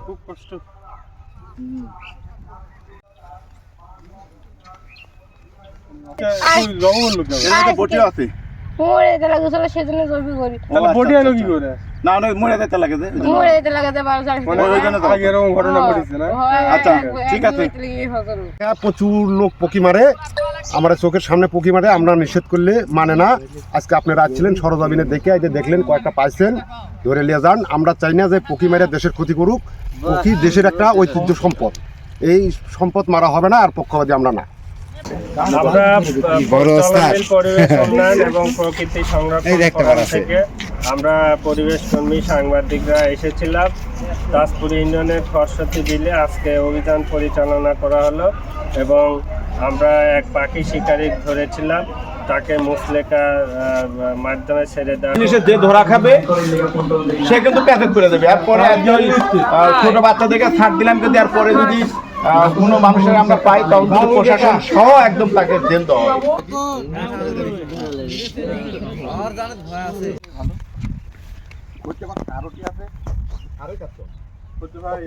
খুব কষ্ট আচ্ছা, ঠিক আছে। হ্যাঁ, প্রচুর লোক পকি মারে আমরা চোখের সামনে পকি মারে আমরা নিষেধ করলে মানে না। আজকে আপনারা আসছিলেন সরজমিনে দেখে এই যে দেখলেন কয়েকটা পাইছেন। ধরে নিয়ে যান আমরা চাই না যে পকি মারে দেশের ক্ষতি করুক। পকি দেশের একটা ঐতিহ্য সম্পদ। এই সম্পদ মারা হবে না আর পক্ষবাদী আমরা না। আমরা পরিবেশ উন্নয়ন এবং প্রকৃতি সংরক্ষণ থেকে আমরা পরিবেশ কর্মী সাংবাদিকরা এসেছিলাম। দাসপুর ইউনিয়নের খরস্বতী বিলে আজকে অভিযান পরিচালনা করা হলো এবং আমরা এক পাখি শিকারি ধরেছিলাম তাকে মুসলেকার মাধ্যমে ছেড়ে দেওয়া জিনিসের যে ধরা খাবে সে কিন্তু প্যাকেট করে দেবে। আর পরে একজন ছোট বাচ্চাদেরকে ছাড় দিলাম কিন্তু আর পরে যদি কোনো মানুষের আমরা পাই তখন প্রশাসন সহ একদম তাকে জেল দেওয়া হবে। পারি।